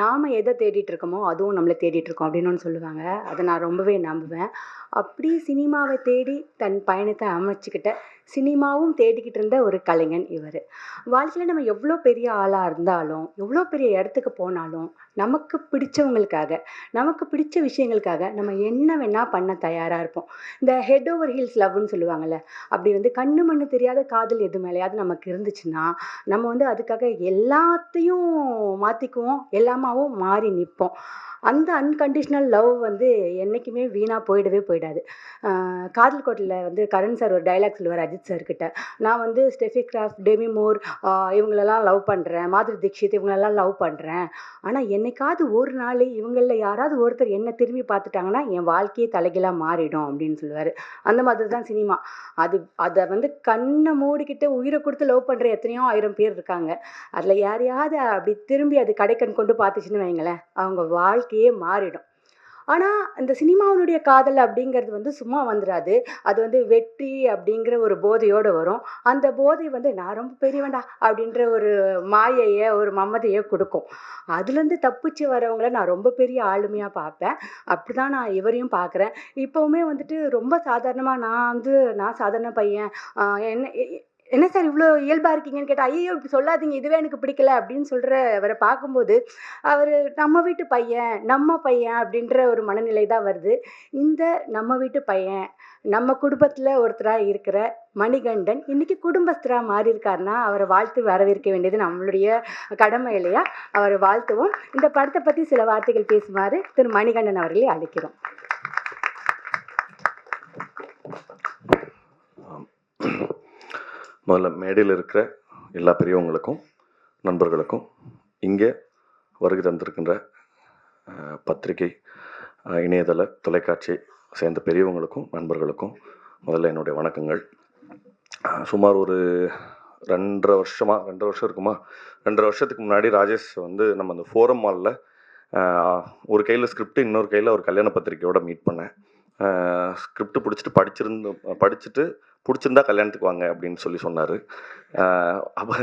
நாம் எதை தேடிட்டு இருக்கோமோ அதுவும் நம்மளை தேடிட்டு இருக்கோம் அப்படின்னு ஒன்று சொல்லுவாங்க. அதை நான் ரொம்பவே நம்புவேன். அப்படி சினிமாவை தேடி தன் பயணத்தை அமைச்சுக்கிட்ட சினிமாவும் தேடிக்கிட்டு இருந்த ஒரு கலைஞன் இவர். வாழ்க்கையில் நம்ம எவ்வளோ பெரிய ஆளாக இருந்தாலும் எவ்வளோ பெரிய இடத்துக்கு போனாலும் நமக்கு பிடிச்சவங்களுக்காக நமக்கு பிடிச்ச விஷயங்களுக்காக நம்ம என்ன வேணால் பண்ண தயாராக இருப்போம். இந்த ஹெட் ஓவர் ஹீல்ஸ் லவ்னு சொல்லுவாங்கள்ல அப்படி வந்து கண்ணு மண்ணு தெரியாத காதல் எது மேலேயாவது நமக்கு இருந்துச்சுன்னா நம்ம வந்து அதுக்காக எல்லாத்தையும் மாற்றிக்குவோம் எல்லாமாவும் மாறி நிற்போம் அந்த அன்கண்டிஷ்னல் லவ் வந்து என்றைக்குமே வீணாக போயிடவே போயிடாது. காதல் கோட்டையில் வந்து கரண் சார் ஒரு டைலாக் சொல்லுவார் அஜித் சார் கிட்ட. நான் வந்து ஸ்டெஃபி கிராஃப்ட் டெமி மோர் இவங்களெல்லாம் லவ் பண்ணுறேன் மாதிரி தீக்ஷித் இவங்களெல்லாம் லவ் பண்ணுறேன் ஆனால் என்னைக்காவது ஒரு நாள் இவங்களில் யாராவது ஒருத்தர் என்ன திரும்பி பார்த்துட்டாங்கன்னா என் வாழ்க்கையே தலைகீழாக மாறிடும் அப்படின்னு சொல்லுவார். அந்த மாதிரி தான் சினிமா. அது அதை வந்து கண்ணை மூடிக்கிட்டு உயிரை கொடுத்து லவ் பண்ணுற எத்தனையோ ஆயிரம் பேர் இருக்காங்க. அதில் யாரையாவது அப்படி திரும்பி அது கடைக்கண் கொண்டு பார்த்துச்சுன்னு வைங்களேன் அவங்க வாழ்க்கையே மாறிடும். ஆனால் இந்த சினிமாவினுடைய காதல் அப்படிங்கிறது வந்து சும்மா வந்துடாது அது வந்து வெற்றி அப்படிங்கிற ஒரு போதையோடு வரும். அந்த போதை வந்து நான் ரொம்ப பெரியவண்டா அப்படின்ற ஒரு மாயையை ஒரு மமதையை கொடுக்கும். அதுலேருந்து தப்பிச்சு வரவங்கள நான் ரொம்ப பெரிய ஆளுமையாக பார்ப்பேன். அப்படி தான் நான் இவரையும் பார்க்குறேன். இப்போவுமே வந்துட்டு ரொம்ப சாதாரணமாக நான் வந்து நான் சாதாரண பையன் என்ன என்ன சார் இவ்வளோ இயல்பாக இருக்கீங்கன்னு கேட்டால் ஐயோ இப்படி சொல்லாதீங்க இதுவே எனக்கு பிடிக்கல அப்படின்னு சொல்கிற அவரை பார்க்கும்போது அவர் நம்ம வீட்டு பையன் நம்ம பையன் அப்படின்ற ஒரு மனநிலை தான் வருது. இந்த நம்ம வீட்டு பையன் நம்ம குடும்பத்தில் ஒருத்தராக இருக்கிற மணிகண்டன் இன்னைக்கு குடும்பஸ்தராக மாறி இருக்காருன்னா அவரை வாழ்த்து வரவேற்க வேண்டியது நம்மளுடைய கடமை இல்லையா? அவரை வாழ்த்துவோம். இந்த படத்தை பற்றி சில வார்த்தைகள் பேசுமாறு திரு. மணிகண்டன் அவர்களை அழைக்கிறோம். முதல்ல மேடையில் இருக்கிற எல்லா பெரியவங்களுக்கும் நண்பர்களுக்கும் இங்கே வருகை தந்திருக்கின்ற பத்திரிகை இணையதள தொலைக்காட்சி சேர்ந்த பெரியவங்களுக்கும் நண்பர்களுக்கும் முதல்ல என்னுடைய வணக்கங்கள். சுமார் ஒரு ரெண்டரை வருஷமாக ரெண்டரை வருஷம் இருக்குமா? ரெண்டரை வருஷத்துக்கு முன்னாடி ராஜேஷ் வந்து நம்ம அந்த ஃபோரம் மாலில் ஒரு கையில் ஸ்கிரிப்ட் இன்னொரு கையில் ஒரு கல்யாண பத்திரிக்கையோட மீட் பண்ணேன். ஸ்கிரிப்ட் பிடிச்சிட்டு படிச்சிருந்து படிச்சுட்டு பிடிச்சிருந்தா கல்யாணத்துக்கு வாங்க அப்படின்னு சொல்லி சொன்னார். அப்போ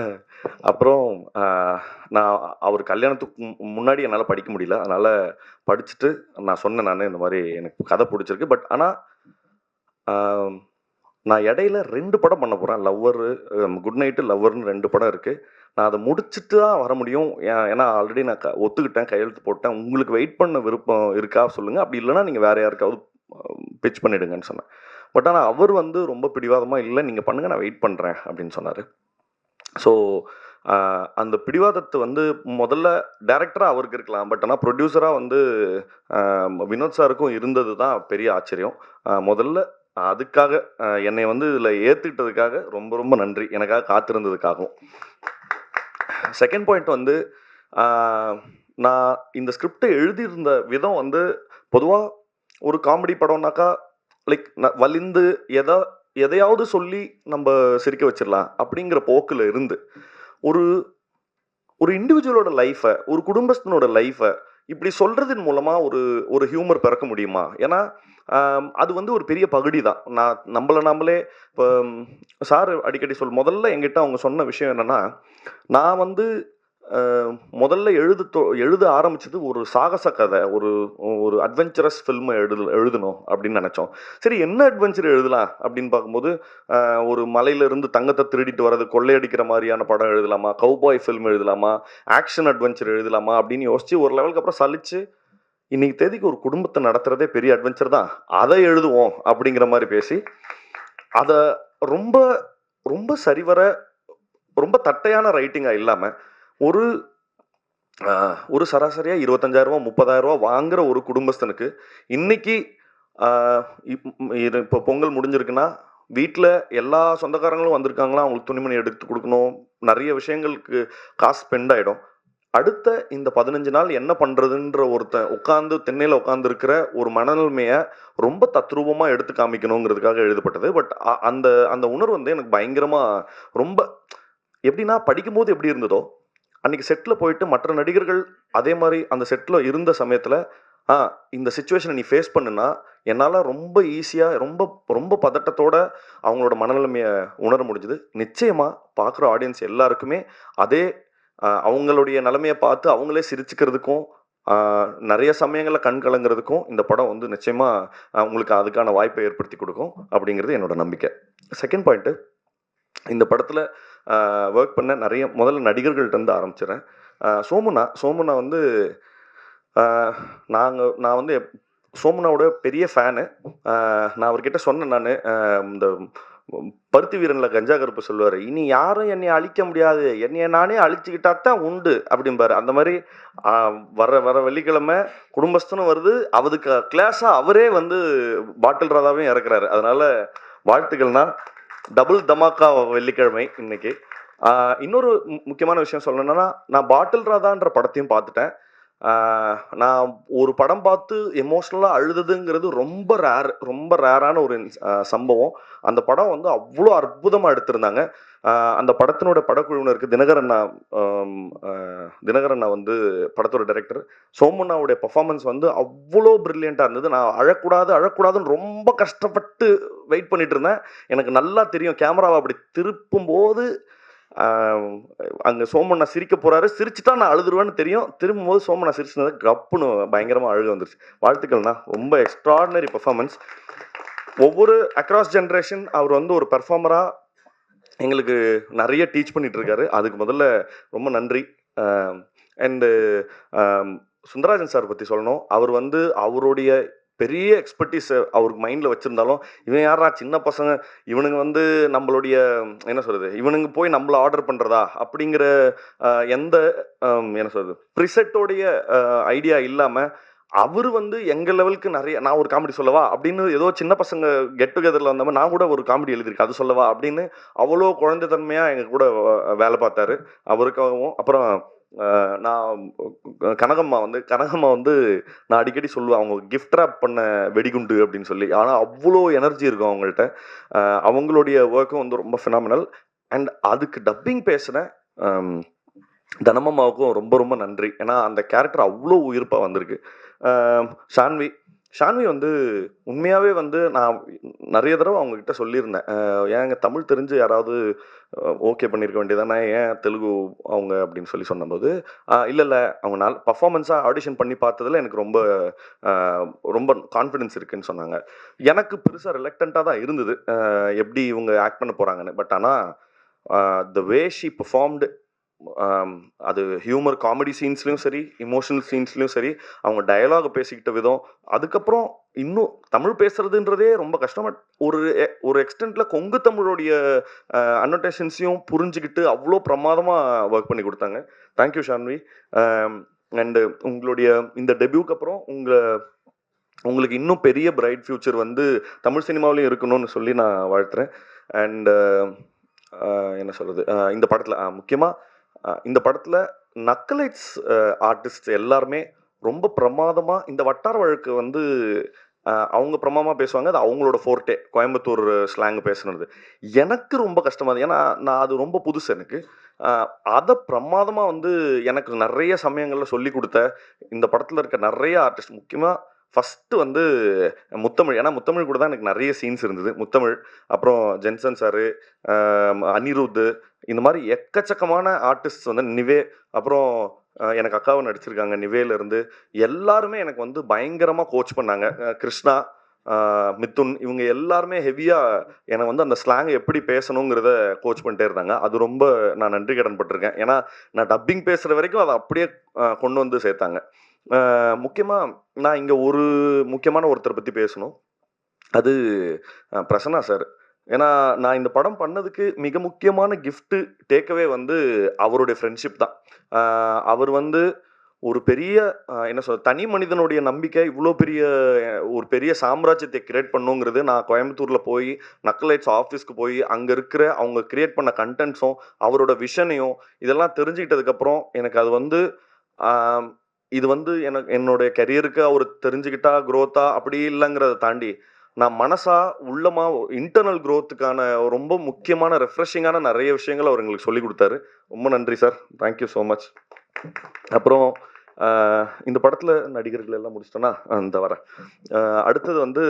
அப்புறம் நான் அவர் கல்யாணத்துக்கு மு- முன்னாடி என்னால் படிக்க முடியல. அதனால் படிச்சுட்டு நான் சொன்னேன் நான் இந்த மாதிரி எனக்கு கதை பிடிச்சிருக்கு. பட் ஆனால் நான் இடையில ரெண்டு படம் பண்ண போகிறேன் லவ்வர் குட் நைட்டு லவ்வர்னு ரெண்டு படம் இருக்குது நான் அதை முடிச்சுட்டு தான் வர முடியும். ஏன் ஏன்னா ஆல்ரெடி நான் க- ஒத்துக்கிட்டேன் கையெழுத்து போட்டேன். உங்களுக்கு வெயிட் பண்ண விருப்பம் இருக்கா சொல்லுங்கள் அப்படி இல்லைன்னா நீங்கள் வேறு யாருக்காவது பிச் பண்ணிடுங்கன்னு சொன்னேன். பட் ஆனால் அவர் வந்து ரொம்ப பிடிவாதமாக இல்லை நீங்கள் பண்ணுங்கள் நான் வெயிட் பண்ணுறேன் அப்படின்னு சொன்னார். ஸோ அந்த பிடிவாதத்தை வந்து முதல்ல டேரக்டராக அவருக்கு இருக்கலாம். பட் ஆனால் ப்ரொடியூசராக வந்து வினோத் சாருக்கும் இருந்தது தான் பெரிய ஆச்சரியம். முதல்ல அதுக்காக என்னை வந்து இதில் ஏற்றுக்கிட்டதுக்காக ரொம்ப ரொம்ப நன்றி. எனக்காக காத்திருந்ததுக்காகவும். செகண்ட் பாயிண்ட் வந்து நான் இந்த ஸ்கிரிப்டை எழுதியிருந்த விதம் வந்து பொதுவாக ஒரு காமெடி படம்னாக்கா லைக் வலிந்து எதா எதையாவது சொல்லி நம்ம சிரிக்க வச்சிடலாம் அப்படிங்கிற போக்கில் இருந்து ஒரு ஒரு இண்டிவிஜுவலோட லைஃப்பை ஒரு குடும்பஸ்தனோட லைஃப்பை இப்படி சொல்றதன் மூலமா ஒரு ஒரு ஹியூமர் பிறக்க முடியுமா? ஏன்னா அது வந்து ஒரு பெரிய பகுதி தான் நான் நம்மளை நாமளே இப்போ சார் அடிக்கடி சொல் முதல்ல என்கிட்ட அவங்க சொன்ன விஷயம் என்னன்னா நான் வந்து முதல்ல எழுது எழுத ஆரம்பிச்சது ஒரு சாகச கதை ஒரு ஒரு அட்வென்ச்சரஸ் ஃபில்மை எழுது எழுதணும் அப்படின்னு நினச்சோம். சரி என்ன அட்வென்ச்சர் எழுதலாம் அப்படின்னு பார்க்கும்போது ஒரு மலையிலிருந்து தங்கத்தை திருடிட்டு வர்றது கொள்ளையடிக்கிற மாதிரியான படம் எழுதலாமா கவுபாய் ஃபில்ம் எழுதலாமா ஆக்ஷன் அட்வென்ச்சர் எழுதலாமா அப்படின்னு யோசிச்சு ஒரு லெவலுக்கு அப்புறம் சலிச்சு இன்னைக்கு தேதிக்கு ஒரு குடும்பத்தை நடத்துறதே பெரிய அட்வென்ச்சர் தான். அதை எழுதுவோம் அப்படிங்கிற மாதிரி பேசி அதை ரொம்ப ரொம்ப சரிவர ரொம்ப தட்டையான ரைட்டிங்காக இல்லாமல் ஒரு ஒரு சராசரியாக இருபத்தஞ்சாயிரரூவா ரூபா வாங்குகிற ரூபா வாங்குற ஒரு குடும்பஸ்தனுக்கு இன்னைக்கு இப்- இது இப்போ பொங்கல் முடிஞ்சிருக்குன்னா வீட்டில் எல்லா சொந்தக்காரங்களும் வந்திருக்காங்களா அவங்களுக்கு துணிமணி எடுத்து கொடுக்கணும் நிறைய விஷயங்களுக்கு காசு ஸ்பெண்ட் ஆகிடும் அடுத்த இந்த பதினஞ்சு நாள் என்ன பண்ணுறதுன்ற ஒருத்தன் உட்காந்து திண்ணையில் உட்காந்துருக்கிற ஒரு மனநிலைமையை ரொம்ப தத்ரூபமாக எடுத்து காமிக்கணுங்கிறதுக்காக எழுதப்பட்டது. பட் அந்த அந்த உணர்வு வந்து எனக்கு பயங்கரமாக ரொம்ப எப்படின்னா படிக்கும்போது எப்படி இருந்ததோ அன்றைக்கி செட்டில் போயிட்டு மற்ற நடிகர்கள் அதே மாதிரி அந்த செட்டில் இருந்த சமயத்தில் ஆ இந்த சுச்சுவேஷனை நீ ஃபேஸ் பண்ணுனா என்னால் ரொம்ப ஈஸியாக ரொம்ப ரொம்ப பதட்டத்தோட அவங்களோட மனநிலைமையை உணர முடிஞ்சுது. நிச்சயமாக பார்க்குற ஆடியன்ஸ் எல்லாருக்குமே அதே அவங்களுடைய நிலைமையை பார்த்து அவங்களே சிரிச்சுக்கிறதுக்கும் நிறைய சமயங்களில் கண் கலங்குறதுக்கும் இந்த படம் வந்து நிச்சயமாக உங்களுக்கு அதுக்கான வாய்ப்பை ஏற்படுத்தி கொடுக்கும். அப்படிங்கிறது என்னோட நம்பிக்கை. செகண்ட் பாயிண்ட்டு இந்த படத்தில் ஒர்க் பண்ண நிறைய முதல்ல நடிகர்கள்ட்டேருந்து இருந்து ஆரம்பிச்சிடுறேன் சோமுனா சோமுனா வந்து நாங்கள் நான் வந்து சோமுனாவோட பெரிய ஃபேனு நான் அவர்கிட்ட சொன்னேன் நான் இந்த பருத்தி வீரனில் கஞ்சா கருப்பு சொல்லுவார் இனி யாரும் என்னை அழிக்க முடியாது. என்னைய நானே அழிச்சுக்கிட்டா தான் உண்டு அப்படிம்பாரு. அந்த மாதிரி வர வர வெள்ளிக்கிழமை குடும்பஸ்தனும் வருது. அவருக்கு கிளாஸாக அவரே வந்து பாட்டில் ராதாவையும் இறக்குறாரு. அதனால வாழ்த்துக்கள்னா டபுள் தமாக்கா வெள்ளிக்கிழமை இன்னைக்கு. இன்னொரு முக்கியமான விஷயம் சொல்லணும்னா நான் பாட்டில் ராதான்ற படத்தையும் பார்த்துட்டேன். நான் ஒரு படம் பார்த்து எமோஷ்னலாக அழுதுதுங்கிறது ரொம்ப ரேர் ரொம்ப ரேரான ஒரு சம்பவம். அந்த படம் வந்து அவ்வளோ அற்புதமாக எடுத்திருந்தாங்க. அந்த படத்தினோட படக்குழுவினருக்கு தினகரண்ணா தினகரண்ணா வந்து படத்தோட டைரக்டர் சோமண்ணாவுடைய பர்ஃபார்மன்ஸ் வந்து அவ்வளோ ப்ரில்லியண்ட்டாக இருந்தது. நான் அழக்கூடாது அழக்கூடாதுன்னு ரொம்ப கஷ்டப்பட்டு வெயிட் பண்ணிட்டு இருந்தேன். எனக்கு நல்லா தெரியும் கேமராவை அப்படி திருப்பும்போது அங்கே சோமண்ணா சிரிக்க போறாரு. சிரிச்சுட்டா நான் அழுதுருவேன்னு தெரியும். திரும்பும்போது சோமண்ணா சிரிச்சினது கப்புன்னு பயங்கரமாக அழுக வந்துருச்சு. வாழ்த்துக்கள்ண்ணா ரொம்ப எக்ஸ்ட்ராடினரி பெர்ஃபார்மன்ஸ் ஒவ்வொரு அக்ராஸ் ஜென்ரேஷன் அவர் வந்து ஒரு பெர்ஃபார்மராக எங்களுக்கு நிறைய டீச் பண்ணிட்டு இருக்காரு அதுக்கு முதல்ல ரொம்ப நன்றி. அண்டு சுந்தராஜன் சார் பற்றி சொல்லணும். அவர் வந்து அவருடைய பெரிய எக்ஸ்பர்டீஸ் அவருக்கு மைண்டில் வச்சுருந்தாலும் இவன் யாரா சின்ன பசங்க. இவனுங்க வந்து நம்மளுடைய என்ன சொல்கிறது இவனுங்க போய் நம்மள ஆர்டர் பண்ணுறதா அப்படிங்கிற எந்த என்ன சொல்கிறது ப்ரிசெட்டோடைய ஐடியா இல்லாமல் அவர் வந்து எங்கள் லெவலுக்கு நிறைய நான் ஒரு காமெடி சொல்லவா? அப்படின்னு ஏதோ சின்ன பசங்க கெட் டுகெதரில் வந்தவங்க நான் கூட ஒரு காமெடி எழுதியிருக்கேன் அது சொல்லவா? அப்படின்னு அவ்வளோ குழந்தைத்தன்மையாக எங்கள் கூட வேலை பார்த்தாரு. அவருக்காகவும் அப்புறம் நான் கனகம்மா வந்து கனகம்மா வந்து நான் அடிக்கடி சொல்லுவேன் அவங்க கிஃப்ட் ரேப் பண்ண வெடிகுண்டு அப்படின்னு சொல்லி. ஆனால் அவ்வளோ எனர்ஜி இருக்கும் அவங்கள்ட்ட. அவங்களுடைய ஒர்க்கும் வந்து ரொம்ப ஃபினாமினல் அண்ட் அதுக்கு டப்பிங் பேசின தனமம்மாவுக்கும் ரொம்ப ரொம்ப நன்றி. ஏன்னா அந்த கேரக்டர் அவ்வளோ உயிர்ப்பாக வந்திருக்கு. சான்வி ஷான்வி வந்து உண்மையாகவே வந்து நான் நிறைய தடவை அவங்கக்கிட்ட சொல்லியிருந்தேன். ஏங்க தமிழ் தெரிஞ்சு யாராவது ஓகே பண்ணியிருக்க வேண்டியதானே ஏன் தெலுங்கு அவங்க அப்படின்னு சொல்லி சொன்னபோது இல்லை இல்லை அவங்க நாள் பர்ஃபார்மன்ஸாக ஆடிஷன் பண்ணி பார்த்ததுல எனக்கு ரொம்ப ரொம்ப கான்ஃபிடென்ஸ் இருக்குன்னு சொன்னாங்க. எனக்கு பெருசாக ரிலக்டண்ட்டாக தான் இருந்தது. எப்படி இவங்க ஆக்ட் பண்ண போகிறாங்கன்னு பட் ஆனால் த வே ஷி பர்ஃபார்ம்டு அது ஹியூமர் காமெடி சீன்ஸ்லையும் சரி இமோஷனல் சீன்ஸ்லையும் சரி அவங்க டயலாக் பேசிக்கிட்ட விதம் அதுக்கப்புறம் இன்னும் தமிழ் பேசுறதுன்றதே ரொம்ப கஷ்டம். பட் ஒரு ஒரு எக்ஸ்டென்ட்ல கொங்கு தமிழோடைய அன்னோட்டேஷன்ஸையும் புரிஞ்சுக்கிட்டு அவ்வளோ பிரமாதமாக ஒர்க் பண்ணி கொடுத்தாங்க. தேங்க்யூ ஷான்வி அண்டு உங்களுடைய இந்த டெபியூக்கு அப்புறம் உங்கள் உங்களுக்கு இன்னும் பெரிய பிரைட் ஃப்யூச்சர் வந்து தமிழ் சினிமாவிலையும் இருக்கணும்னு சொல்லி நான் வாழ்த்துறேன். அண்டு என்ன சொல்கிறது இந்த படத்தில் முக்கியமாக இந்த படத்தில் நக்கலைட்ஸ் ஆர்டிஸ்ட் எல்லாருமே ரொம்ப பிரமாதமாக இந்த வட்டார வழக்கு வந்து அவங்க பிரமாதமாக பேசுவாங்க. அது அவங்களோட ஃபோர்ட்டே கோயம்புத்தூர் ஸ்லாங் பேசுனது. எனக்கு ரொம்ப கஷ்டமாக இருந்தது. ஏன்னா நான் அது ரொம்ப புதுசு எனக்கு. அதை பிரமாதமாக வந்து எனக்கு நிறைய சமயங்களில் சொல்லி கொடுத்த இந்த படத்தில் இருக்க நிறைய ஆர்டிஸ்ட் முக்கியமாக ஃபஸ்ட்டு வந்து முத்தமிழ் ஏன்னா முத்தமிழ் கூட தான் எனக்கு நிறைய சீன்ஸ் இருந்தது. முத்தமிழ் அப்புறம் ஜென்சன் சாரு அனிருத் இந்த மாதிரி எக்கச்சக்கமான ஆர்டிஸ்ட் வந்து நிவே அப்புறம் எனக்கு அக்காவை நடிச்சிருக்காங்க நிவேலேருந்து எல்லாருமே எனக்கு வந்து பயங்கரமாக கோச் பண்ணாங்க. கிருஷ்ணா மித்துன் இவங்க எல்லாருமே ஹெவியாக என்னை வந்து அந்த ஸ்லாங் எப்படி பேசணுங்கிறத கோச் பண்ணிட்டே இருந்தாங்க. அது ரொம்ப நான் நன்றி கடன் பட்டிருக்கேன். ஏன்னா நான் டப்பிங் பேசுகிற வரைக்கும் அதை அப்படியே கொண்டு வந்து சேர்த்தாங்க. முக்கியமாக நான் இங்கே ஒரு முக்கியமான ஒருத்தரை பற்றி பேசணும். அது பிரசன்னா சார். ஏன்னா நான் இந்த படம் பண்ணதுக்கு மிக முக்கியமான கிஃப்ட்டு டேக்கவே வந்து அவருடைய ஃப்ரெண்ட்ஷிப் தான். அவர் வந்து ஒரு பெரிய என்ன சொல் தனி மனிதனுடைய நம்பிக்கை இவ்வளோ பெரிய ஒரு பெரிய சாம்ராஜ்யத்தை கிரியேட் பண்ணுங்கிறது நான் கோயம்புத்தூரில் போய் நக்கலைட்ஸ் ஆஃபீஸ்க்கு போய் அங்கே இருக்கிற அவங்க கிரியேட் பண்ண கண்டென்ட்ஸும் அவரோட விஷனையும் இதெல்லாம் தெரிஞ்சுக்கிட்டதுக்கப்புறம் எனக்கு அது வந்து இது வந்து எனக்கு என்னுடைய கெரியருக்கு அவர் தெரிஞ்சுக்கிட்டா க்ரோத்தா அப்படி இல்லைங்கிறத தாண்டி நான் மனசா உள்ளமா இன்டர்னல் க்ரோத்துக்கான ரொம்ப முக்கியமான ரெஃப்ரெஷிங்கான நிறைய விஷயங்கள் அவர் எங்களுக்கு சொல்லி கொடுத்தாரு. ரொம்ப நன்றி சார் தேங்க்யூ ஸோ மச் அப்புறம் இந்த படத்தில் நடிகர்கள் எல்லாம் முடிச்சிட்டோன்னா அந்த வர. அடுத்தது வந்து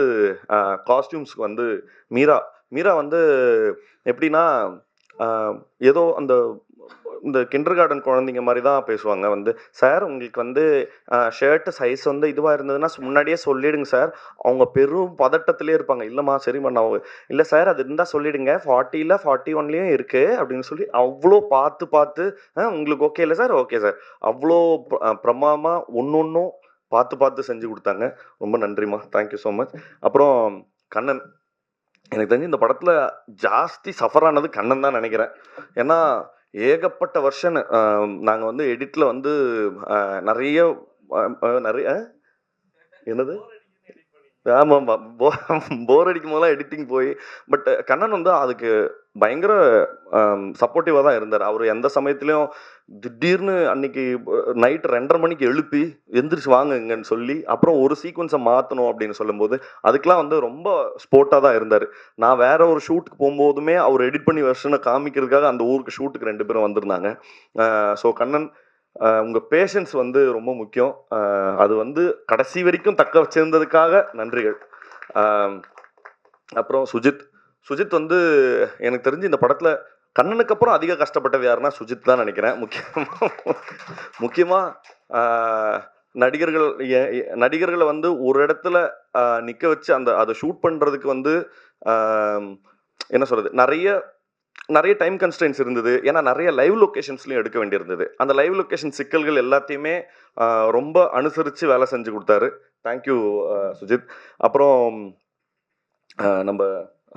காஸ்டியூம்ஸ்க்கு வந்து மீரா. மீரா வந்து எப்படின்னா ஏதோ அந்த இந்த கிண்டர் கார்டன் குழந்தைங்க மாதிரி தான் பேசுவாங்க. வந்து சார் உங்களுக்கு வந்து ஷர்ட்டு சைஸ் வந்து இதுவாக இருந்ததுன்னா முன்னாடியே சொல்லிடுங்க சார் அவங்க பெரும் பதட்டத்திலே இருப்பாங்க. இல்லைம்மா சரிம்மா நான் இல்லை சார் அது இருந்தால் சொல்லிடுங்க. ஃபார்ட்டியில் ஃபார்ட்டி ஒன்லேயும் இருக்குது அப்படின்னு சொல்லி அவ்வளோ பார்த்து பார்த்து "ஆ, உங்களுக்கு ஓகே இல்லை சார் ஓகே சார் அவ்வளோ பிரமாதமாக ஒன்று ஒன்றும் பார்த்து பார்த்து செஞ்சு கொடுத்தாங்க. ரொம்ப நன்றிம்மா. தேங்க்யூ ஸோ மச் அப்புறம் கண்ணன். எனக்கு தெரிஞ்சு இந்த படத்தில் ஜாஸ்தி சஃபர் ஆனது கண்ணன் தான் நினைக்கிறேன். ஏன்னா ஏகப்பட்ட வருஷன் நாங்கள் வந்து எடிட்டில் வந்து நிறைய நிறைய என்னது? ஆமாம் போ போர் அடிக்கும் போதெல்லாம் எடிட்டிங் போய் பட் கண்ணன் வந்து அதுக்கு பயங்கர சப்போர்ட்டிவாக தான் இருந்தார். அவர் எந்த சமயத்துலையும் திடீர்னு அன்னைக்கு நைட் ரெண்டரை மணிக்கு எழுப்பி எந்திரிச்சு வாங்க இங்கன்னு சொல்லி அப்புறம் ஒரு சீக்வன்ஸை மாற்றணும் அப்படின்னு சொல்லும்போது அதுக்கெலாம் வந்து ரொம்ப ஸ்போர்ட்டாக தான் இருந்தார். நான் வேற ஒரு ஷூட்டுக்கு போகும்போதுமே அவர் எடிட் பண்ணி வெர்ஷனை காமிக்கிறதுக்காக அந்த ஊருக்கு ஷூட்டுக்கு ரெண்டு பேரும் வந்திருந்தாங்க. ஸோ கண்ணன் உங்கள் பேஷன்ஸ் வந்து ரொம்ப முக்கியம். அது வந்து கடைசி வரைக்கும் தக்க வச்சிருந்ததுக்காக நன்றிகள். அப்புறம் சுஜித். சுஜித் வந்து எனக்கு தெரிஞ்சு இந்த படத்தில் கண்ணனுக்கு அப்புறம் அதிக கஷ்டப்பட்டது யாருன்னா சுஜித் தான் நினைக்கிறேன். முக்கியமாக முக்கியமாக நடிகர்கள் நடிகர்களை வந்து ஒரு இடத்துல நிற்க வச்சு அந்த அதை ஷூட் பண்ணுறதுக்கு வந்து என்ன சொல்கிறது நிறைய நிறைய டைம் கன்ஸ்டன்ஸ் இருந்தது. ஏன்னா நிறைய லைவ் லொக்கேஷன்ஸ்லையும் எடுக்க வேண்டியிருந்தது. அந்த லைவ் லொக்கேஷன் சிக்கல்கள் எல்லாத்தையுமே ரொம்ப அனுசரித்து வேலை செஞ்சு கொடுத்தாரு. Thank you Sujith. அப்புறம் நம்ம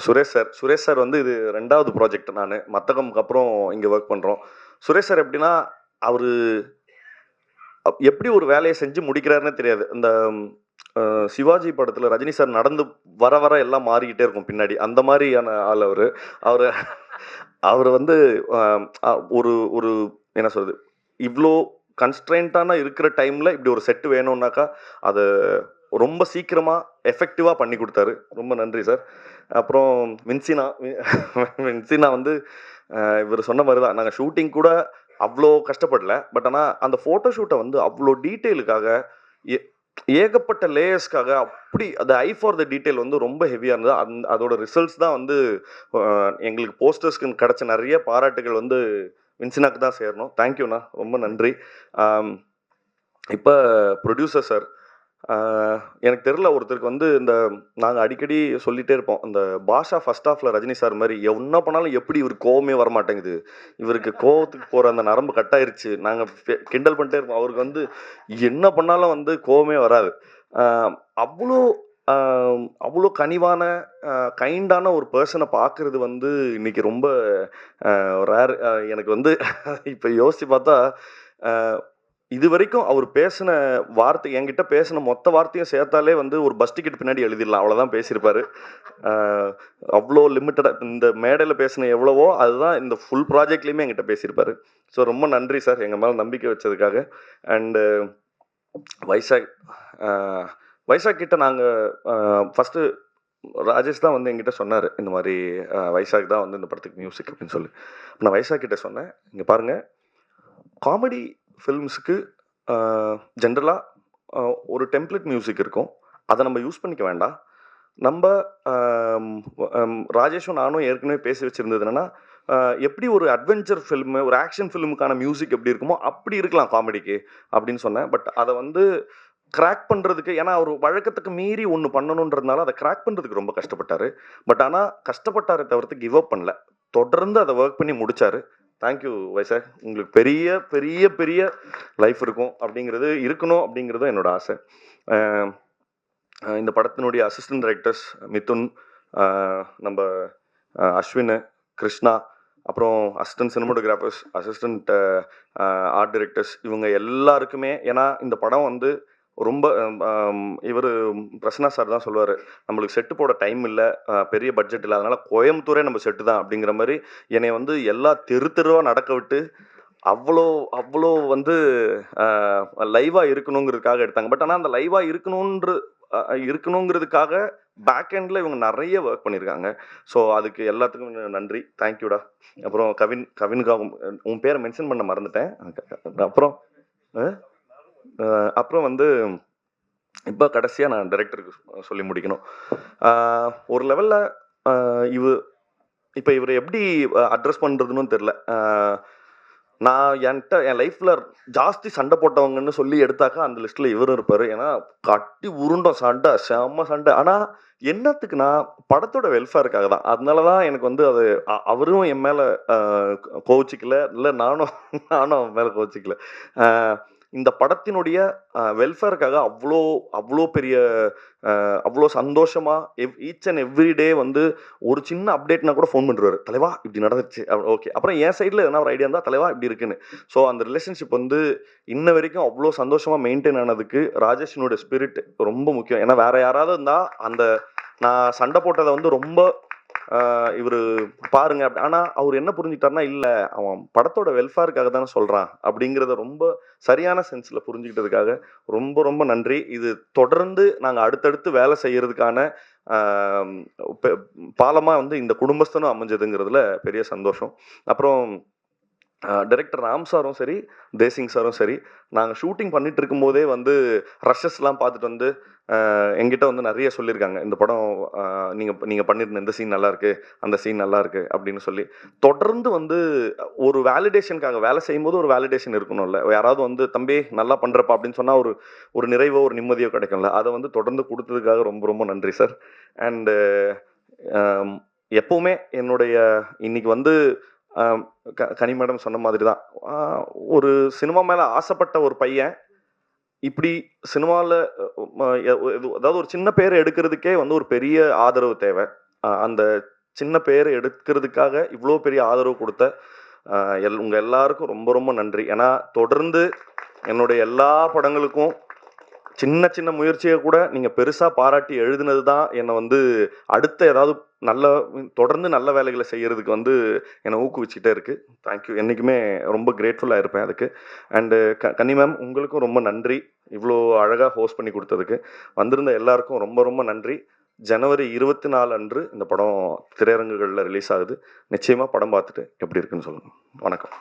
சுரேஷ் சார் சுரேஷ் சார் வந்து இது ரெண்டாவது ப்ராஜெக்ட் நான். மத்தகமுக்கு அப்புறம் இங்கே ஒர்க் பண்ணுறோம் சுரேஷ் சார் எப்படின்னா அவர் எப்படி ஒரு வேலையை செஞ்சு முடிக்கிறாருன்னு தெரியாது. இந்த சிவாஜி படத்தில் ரஜினி சார் நடந்து வர வர எல்லாம் மாறிக்கிட்டே இருக்கும் பின்னாடி. அந்த மாதிரியான ஆள் அவர். அவர் அவர் வந்து ஒரு ஒரு என்ன சொல்றது இவ்வளோ கன்ஸ்ட்ரெயின்ட்டான இருக்கிற டைமில் இப்படி ஒரு செட்டு வேணும்னாக்கா அதை ரொம்ப சீக்கிரமாக எஃபெக்டிவாக பண்ணி கொடுத்தாரு. ரொம்ப நன்றி சார் அப்புறம் வின்சினா வின்சினா வந்து இவர் சொன்ன மாதிரி தான் நாங்கள் ஷூட்டிங் கூட அவ்வளோ கஷ்டப்படல. பட் ஆனால் அந்த ஃபோட்டோ ஷூட்டை வந்து அவ்வளோ டீட்டெயிலுக்காக ஏ- ஏகப்பட்ட லேயர்ஸ்க்காக அப்படி அந்த ஐ ஃபார் த டீட்டெயில் வந்து ரொம்ப ஹெவியாக இருந்தது. அந்த அதோட ரிசல்ட்ஸ் தான் வந்து எங்களுக்கு போஸ்டர்ஸ்க்கு கிடைச்ச நிறைய பாராட்டுகள் வந்து வின்சினாக்கு தான் சேரணும். தேங்க்யூண்ணா ரொம்ப நன்றி. இப்போ ப்ரொடியூசர் சார் எனக்கு தெரில ஒருத்தருக்கு வந்து இந்த நாங்கள் அடிக்கடி சொல்லிட்டே இருப்போம். இந்த பாஷா ஃபர்ஸ்ட் ஆஃபில் ரஜினி சார் மாதிரி என்ன பண்ணாலும் எப்படி இவர் கோவமே வர மாட்டேங்குது இவருக்கு கோவத்துக்கு போகிற அந்த நரம்பு கட்டாயிருச்சு. நாங்கள் கிண்டல் பண்ணிட்டே இருப்போம். அவருக்கு வந்து என்ன பண்ணாலும் வந்து கோவமே வராது. அவ்வளோ அவ்வளோ கனிவான கைண்டான ஒரு பர்சனை பார்க்கறது வந்து இன்னைக்கு ரொம்ப ரேர் எனக்கு வந்து இப்போ யோசித்து பார்த்தா இது வரைக்கும் அவர் பேசின வார்த்தை என்கிட்ட பேசின மொத்த வார்த்தையும் சேர்த்தாலே வந்து ஒரு பஸ் டிக்கெட் பின்னாடி எழுதிடலாம். அவ்வளோதான் பேசியிருப்பாரு. அவ்வளோ லிமிட்டடாக இந்த மேடையில் பேசின எவ்வளவோ அதுதான் இந்த ஃபுல் ப்ராஜெக்ட்லேயுமே என்கிட்ட பேசியிருப்பாரு. ஸோ ரொம்ப நன்றி சார் எங்கள் மேலே நம்பிக்கை வச்சதுக்காக. அண்டு வைசாக் வைசாக் கிட்ட நாங்கள் ஃபஸ்ட்டு ராஜேஷ் தான் வந்து என்கிட்ட சொன்னார் இந்த மாதிரி வைசாக் தான் வந்து இந்த படத்துக்கு மியூசிக் அப்படின்னு சொல்லி. நான் வைசாக் கிட்ட சொன்னேன் இங்கே பாருங்கள் காமெடி ஃபில்ம்ஸுக்கு ஜென்ரலாக ஒரு டெம்ப்ளேட் மியூசிக் இருக்கும். அதை நம்ம யூஸ் பண்ணிக்க வேண்டாம். நம்ம ராஜேஷும் நானும் ஏற்கனவே பேசி வச்சுருந்தது என்னென்னா எப்படி ஒரு அட்வென்ச்சர் ஃபில்மு ஒரு ஆக்ஷன் ஃபிலிமுக்கான மியூசிக் எப்படி இருக்குமோ அப்படி இருக்கலாம் காமெடிக்கு அப்படின்னு சொன்னேன். பட் அதை வந்து கிராக் பண்ணுறதுக்கு ஏன்னா அவர் வழக்கத்துக்கு மீறி ஒன்று பண்ணணுன்றதுனால அதை கிராக் பண்ணுறதுக்கு ரொம்ப கஷ்டப்பட்டார். பட் ஆனால் கஷ்டப்பட்டாரை தவிர்த்து கிவ் அப் பண்ணல. தொடர்ந்து அதை ஒர்க் பண்ணி முடித்தார் தேங்க்யூ வைசாக் உங்களுக்கு பெரிய பெரிய பெரிய லைஃப் இருக்கும். அப்படிங்கிறது இருக்கணும் அப்படிங்கிறது என்னோட ஆசை. இந்த படத்தினுடைய அசிஸ்டன்ட் டைரக்டர்ஸ் மிதுன் நம்ம அஸ்வின் கிருஷ்ணா அப்புறம் assistant cinematographers assistant art directors இவங்க எல்லாருக்குமே ஏன்னா இந்த படம் வந்து ரொம்ப இவர் பிரசன்னா சார் தான் சொல்லுவார் நம்மளுக்கு செட்டு போட டைம் இல்லை பெரிய பட்ஜெட் இல்லை அதனால் கோயம்புத்தூரே நம்ம செட்டு தான். அப்படிங்கிற மாதிரி என்னை வந்து எல்லா தெரு தெருவாக நடக்க விட்டு அவ்வளோ அவ்வளோ வந்து லைவாக இருக்கணுங்கிறதுக்காக எடுத்தாங்க. பட் ஆனால் அந்த லைவாக இருக்கணுன்ற இருக்கணுங்கிறதுக்காக பேக் எண்டில் இவங்க நிறைய ஒர்க் பண்ணியிருக்காங்க ஸோ அதுக்கு எல்லாத்துக்கும் நன்றி. தேங்க்யூடா அப்புறம் கவின் கவினுக்காக உன் பேரை மென்ஷன் பண்ண மறந்துட்டேன். அப்புறம் ஆ அப்புறம் வந்து இப்போ கடைசியாக நான் டைரக்டருக்கு சொல்லி முடிக்கணும். ஒரு லெவலில் இவ இப்போ இவரை எப்படி அட்ரஸ் பண்ணுறதுன்னு தெரில நான் என்கிட்ட என் லைஃப்பில் ஜாஸ்தி சண்டை போட்டவங்கன்னு சொல்லி எடுத்தாக்கா அந்த லிஸ்ட்டில் இவரும் இருப்பார். ஏன்னா கட்டி உருண்டோம் சண்டை செம்ம சண்டை. ஆனால் என்னத்துக்குன்னா படத்தோட வெல்ஃபேருக்காக தான். அதனால தான் எனக்கு வந்து அது அவரும் என் மேலே கோவிச்சிக்கல. இல்லை நானும் நானும் அவன் மேலே கோவிச்சிக்கல. இந்த படத்தினுடைய வெல்ஃபேருக்காக அவ்வளோ அவ்வளோ பெரிய அவ்வளோ சந்தோஷமாக எவ் ஈச் அண்ட் எவ்ரி டே வந்து ஒரு சின்ன அப்டேட்னா கூட ஃபோன் பண்ணுறாரு தலைவா இப்படி நடந்துச்சு ஓகே அப்புறம் என் சைடில் எதனா ஒரு ஐடியா இருந்தால் தலைவா இப்படி இருக்குன்னு. ஸோ அந்த ரிலேஷன்ஷிப் வந்து இன்ன வரைக்கும் அவ்வளோ சந்தோஷமாக மெயின்டைன் ஆனதுக்கு ராஜேஷினோட ஸ்பிரிட் ரொம்ப முக்கியம். ஏன்னா வேறு யாராவது இருந்தால் அந்த நான் சண்டை போட்டதை வந்து ரொம்ப இவர் பாருங்க அப்படி ஆனால் அவர் என்ன புரிஞ்சுக்கிட்டாருன்னா இல்லை அவன் படத்தோட வெல்ஃபேருக்காக தானே சொல்கிறான் அப்படிங்கிறத ரொம்ப சரியான சென்ஸில் புரிஞ்சுக்கிட்டதுக்காக ரொம்ப ரொம்ப நன்றி. இது தொடர்ந்து நாங்கள் அடுத்தடுத்து வேலை செய்கிறதுக்கான பாலமாக வந்து இந்த குடும்பஸ்தனும் அமைஞ்சதுங்கிறதுல பெரிய சந்தோஷம். அப்புறம் டைரக்டர் ராம் சாரும் சரி தேசிங் சாரும் சரி நாங்கள் ஷூட்டிங் பண்ணிட்டு இருக்கும்போதே வந்து ரஷஸ்லாம் பார்த்துட்டு வந்து எங்கிட்ட வந்து நிறைய சொல்லியிருக்காங்க. இந்த படம் நீங்கள் நீங்கள் பண்ணியிருந்த இந்த சீன் நல்லா இருக்கு அந்த சீன் நல்லா இருக்கு அப்படின்னு சொல்லி. தொடர்ந்து வந்து ஒரு வேலிடேஷனுக்காக வேலை செய்யும்போது ஒரு வேலிடேஷன் இருக்கணும்ல. யாராவது வந்து தம்பி நல்லா பண்ணுறப்பா அப்படின்னு சொன்னால் ஒரு ஒரு நிறைவோ ஒரு நிம்மதியோ கிடைக்கும்ல. அதை வந்து தொடர்ந்து கொடுத்ததுக்காக ரொம்ப ரொம்ப நன்றி சார். அண்டு எப்போவுமே என்னுடைய இன்னைக்கு வந்து க- கனி மேடம் சொன்ன மாதிரி தான் ஒரு சினிமா மேலே ஆசைப்பட்ட ஒரு பையன் இப்படி சினிமாவில் அதாவது ஒரு சின்ன பேர் எடுக்கிறதுக்கே வந்து ஒரு பெரிய ஆதரவு தேவை. அந்த சின்ன பேர் எடுக்கிறதுக்காக இவ்வளோ பெரிய ஆதரவு கொடுத்த எல் உங்கள் எல்லாருக்கும் ரொம்ப ரொம்ப நன்றி. ஏன்னா தொடர்ந்து என்னுடைய எல்லா படங்களுக்கும் சின்ன சின்ன முயற்சியை கூட நீங்கள் பெருசாக பாராட்டி எழுதுனது தான் என்னை வந்து அடுத்த ஏதாவது நல்ல தொடர்ந்து நல்ல வேலைகளை செய்கிறதுக்கு வந்து என்னை ஊக்குவிச்சுட்டே இருக்குது தேங்க்யூ என்றைக்குமே ரொம்ப கிரேட்ஃபுல்லாக இருப்பேன் அதுக்கு. அண்டு க கன்னி மேம் உங்களுக்கும் ரொம்ப நன்றி. இவ்வளோ அழகாக ஹோஸ்ட் பண்ணி கொடுத்ததுக்கு. வந்திருந்த எல்லாருக்கும் ரொம்ப ரொம்ப நன்றி. ஜனவரி இருபத்தி நாலு அன்று இந்த படம் திரையரங்குகளில் ரிலீஸ் ஆகுது. நிச்சயமாக படம் பார்த்துட்டு எப்படி இருக்குன்னு சொல்லுங்கள் வணக்கம்.